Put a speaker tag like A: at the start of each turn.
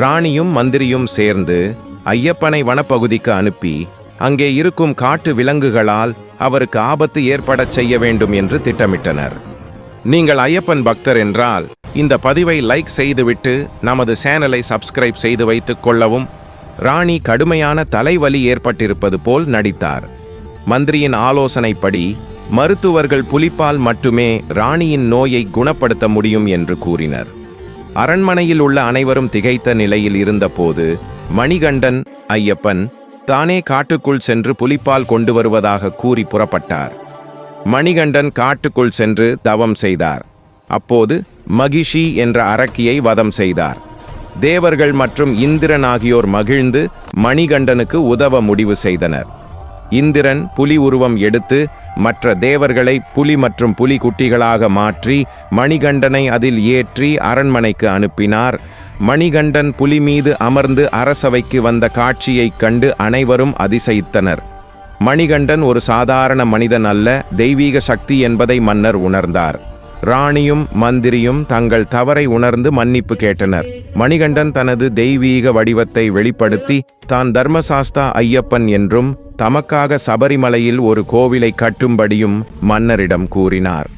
A: ராணியும் மந்திரியும் சேர்ந்து ஐயப்பனை வனப்பகுதிக்கு அனுப்பி அங்கே இருக்கும் காட்டு விலங்குகளால் அவருக்கு ஆபத்து ஏற்படச் செய்ய வேண்டும் என்று திட்டமிட்டனர். நீங்கள் ஐயப்பன் பக்தர் என்றால் இந்த பதிவை லைக் செய்துவிட்டு நமது சேனலை சப்ஸ்கிரைப் செய்து வைத்துக் கொள்ளவும் ராணி கடுமையான தலைவலி ஏற்பட்டிருப்பது போல் நடித்தார். மந்திரியின் ஆலோசனைப்படி மருத்துவர்கள் புலிப்பால் மட்டுமே ராணியின் நோயை குணப்படுத்த முடியும் என்று கூறினர். அரண்மனையில் உள்ள அனைவரும் திகைத்த நிலையில் இருந்தபோது மணிகண்டன் ஐயப்பன் தானே காட்டுக்குள் சென்று புலிப்பால் கொண்டு வருவதாக கூறி புறப்பட்டார். மணிகண்டன் காட்டுக்குள் சென்று தவம் செய்தார். அப்போது மகிஷி என்ற அரக்கியை வதம் செய்தார். தேவர்கள் மற்றும் இந்திரன் ஆகியோர் மகிழ்ந்து மணிகண்டனுக்கு உதவ முடிவு செய்தனர். இந்திரன் புலி உருவம் எடுத்து மற்ற தேவர்களை புலி மற்றும் புலி குட்டிகளாக மாற்றி மணிகண்டனை அதில் ஏற்றி அரண்மனைக்கு அனுப்பினார். மணிகண்டன் புலி மீது அமர்ந்து அரசவைக்கு வந்த காட்சியைக் கண்டு அனைவரும் அதிசயித்தனர். மணிகண்டன் ஒரு சாதாரண மனிதன் அல்ல தெய்வீக சக்தி என்பதை மன்னர் உணர்ந்தார். ராணியும் மந்திரியும் தங்கள் தவறை உணர்ந்து மன்னிப்பு கேட்டனர். மணிகண்டன் தனது தெய்வீக வடிவத்தை வெளிப்படுத்தி தான் தர்மசாஸ்தா ஐயப்பன் என்றும் தமக்காக சபரிமலையில் ஒரு கோவிலை கட்டும்படியும் மன்னரிடம் கூறினார்.